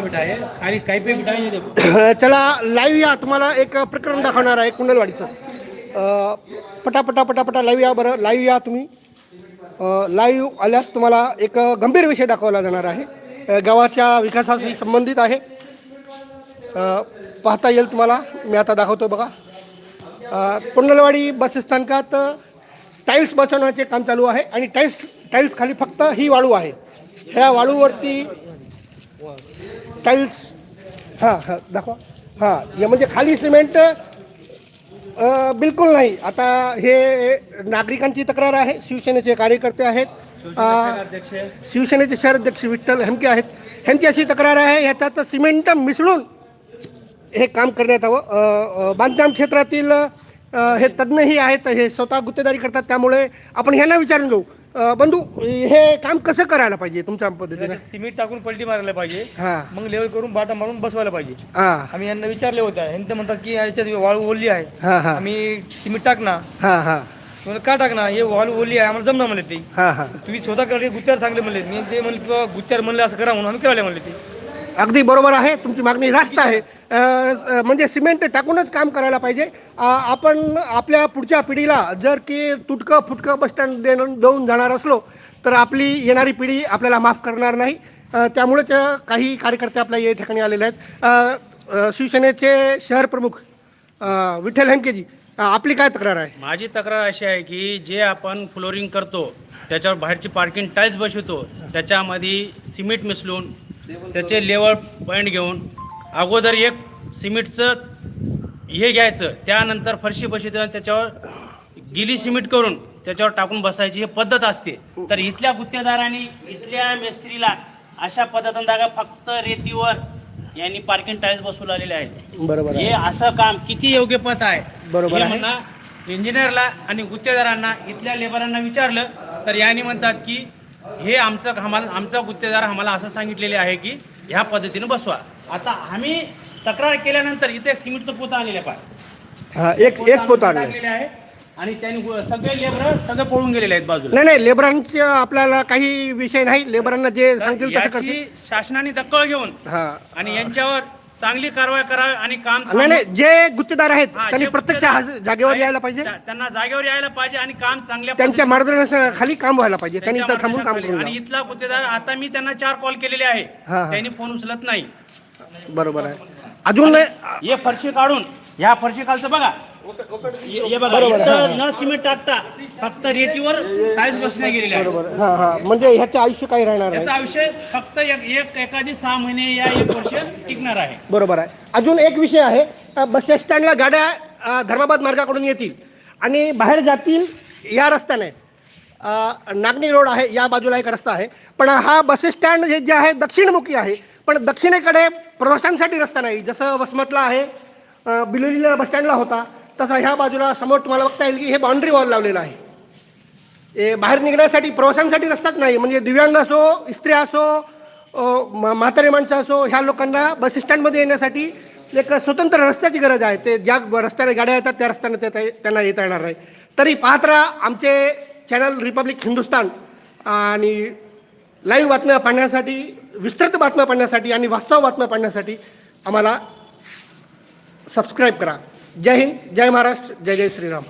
मोठा बिटा आहे. आणि काही पे बिटा आहे चला लाईव्ह या. तुम्हाला एक प्रकरण दाखवणार आहे कुंडलवाडीचं. अ, पटापटा पटापटा लाईव्ह या बरं. लाईव्ह या तुम्ही. लाईव्ह आल्यास तुम्हाला एक गंभीर विषय दाखवला जाणार आहे. अ, गावाच्या विकासाशी संबंधित आहे. अ, पाहता येईल तुम्हाला. मी आता दाखवतो बघा. अ, कुंडलवाडी बस स्थानकात टाईल्स बसवण्याचे काम चालू आहे. आणि टाईल्स टाईल्स खाली फक्त ही वाळू आहे. ह्या वाळूवरती टाईल्स हां हां दाखवा. हां या म्हणजे खाली सिमेंट बिलकुल नाही. आता हे नागरिकांची तक्रार आहे शिवसेनेचे कार्यकर्ते आहेत शिवसेनेचे शहराध्यक्ष विठ्ठल हेमके आहेत. ह्यांची अशी तक्रार आहे ह्याच्यात सिमेंट मिसळून हे काम करण्यात अ, बांधकाम क्षेत्रातील हे तज्ज्ञही आहेत हे स्वतः गुत्तेदारी करतात त्यामुळे आपण ह्यांना विचारून घेऊ. अ, बंधू हे काम कसं करायला पाहिजे तुमच्या पद्धतीने? त्याच्यात सिमेंट टाकून पलटी मारायला पाहिजे. हां. मग लेवल करून बाटा मारून बसवायला पाहिजे. हां. आम्ही यांना विचारले होते. यांनी म्हणतात की याच्यात वाळू ओली आहे. हां हां. आम्ही सिमेंट टाक ना हां. हां म्हणलं का टाक ना हे वाळू ओली आहे. आम्हाला जमणार म्हणले ते. हां हां. तुम्ही स्वतः कडे गुत्त्यार सांगले म्हणले. मी ते म्हणले किंवा गुत्त्यार म्हणले असं करा म्हणून. आम्ही करायला म्हणले ते. अगदी बरोबर आहे. तुमची मागणी रास्त आहे. म्हणजे सिमेंट टाकूनच काम करायला पाहिजे. आपण आपल्या पुढच्या पिढीला जर की तुटकं फुटकं बसस्टँड देणं देऊन जाणार असलो तर आपली येणारी पिढी आपल्याला माफ करणार नाही. त्यामुळेच काही कार्यकर्ते आपल्या या ठिकाणी आलेले आहेत. शिवसेनेचे शहर प्रमुख विठ्ठल हेमकेजी आपली काय तक्रार आहे? माझी तक्रार अशी आहे की जे आपण फ्लोरिंग करतो त्याच्यावर बाहेरची पार्किंग टाईल्स बसवतो त्याच्यामध्ये सिमेंट मिसळून त्याचे लेवल पॉईंट घेऊन अगोदर एक सिमेंटचं हे घ्यायचं त्यानंतर फरशी आणि त्याच्यावर गिली सिमेंट करून त्याच्यावर टाकून बसायची ही पद्धत असते. तर इथल्या गुत्तेदारांनी इथल्या मेस्त्रीला अशा पद्धतीनं जागा फक्त रेतीवर यांनी पार्किंग टाईल्स बसवून आलेले आहेत. बरोबर हे असं काम किती योग्य पत आहे? बरोबर हे इंजिनियरला आणि गुत्तेदारांना इथल्या लेबरांना विचारलं तर यांनी म्हणतात की हे आमचं आम्हाला आमचा गुत्तेदार आम्हाला असं सांगितलेले आहे की ह्या पद्धतीनं बसवा. आता आम्ही तक्रार केल्यानंतर इथे एक सिमेंटचं पोतं आलेलं आहे पाय हा एक एक पोत टाकलेले आहे. आणि त्यांनी सगळे लेबर सगळे पळून गेलेले आहेत बाजूला. नाही नाही लेबरांचे आपल्याला काही विषय नाही. लेबरांना जे सांगतील तसं करतील. याची शासनाने दखल घेऊन हां. आणि यांच्यावर चांगली कारवाई करावी आणि काम नाही नाही जे गुत्तेदार आहेत हा, त्यांनी जे प्रत्यक्ष हज- जागेवर यायला पाहिजे त्या- त्यांना जागेवर यायला पाहिजे आणि काम चांगल्या त्यांच्या मार्गदर्शनाखाली काम व्हायला पाहिजे त्यांनी त्यांच्या इथं थांबून काम मार्गदर्शनाखाली. करून आणि इथला गुत्तेदार आता मी त्यांना चार कॉल केलेले आहे हा, हा. त्यांनी फोन उचलत नाही जावं. बरोबर आहे अजून हे फरशी काढून ह्या फरशी खालचं बघा हे हे. इथं न सिमेंट टाकता फक्त रेतीवर टाईल्स बसले गेलेले आहे. बरोबर. हा हा. म्हणजे ह्याचं आयुष्य काही राहणार नाही याचा विषय फक्त एक एक एखादी सहा महिने या एक वर्ष टिकणार आहे. बरोबर आहे. अजून एक विषय आहे. अ, बस स्टँडला गाड्या अ, धर्माबाद मार्गाकडून येतील आणि बाहेर जातील या रस्त्याने. अ, नागणी रोड आहे या बाजूला एक रस्ता आहे. पण हा बस स्टँड जे जे आहे दक्षिणमुखी आहे. पण दक्षिणेकडे प्रवाशांसाठी रस्ता नाही. जसं वसमतला आहे अ, बिलोलीला बस स्टँडला होता. तसा ह्या बाजूला समोर तुम्हाला बघता येईल की हे बाउंड्री वॉल लावलेलं आहे. हे बाहेर निघण्यासाठी प्रवाशांसाठी रस्ताच नाही म्हणजे दिव्यांग असो स्त्री असो म- म्हातारे माणसं असो ह्या लोकांना बस स्टँडमध्ये येण्यासाठी एक स्वतंत्र रस्त्याची गरज आहे. ते ज्या रस्त्याने गाड्या येतात त्या रस्त्याने ते- त्यांना येता येणार नाही. तरी पाहत राहा आमचे चॅनल रिपब्लिक हिंदुस्तान आणि लाईव्ह बातम्या पाहण्यासाठी विस्तृत बातम्या पाहण्यासाठी आणि वास्तव बातम्या पाहण्यासाठी आम्हाला सबस्क्राईब करा. जय हिंद जय महाराष्ट्र जय जय श्रीराम.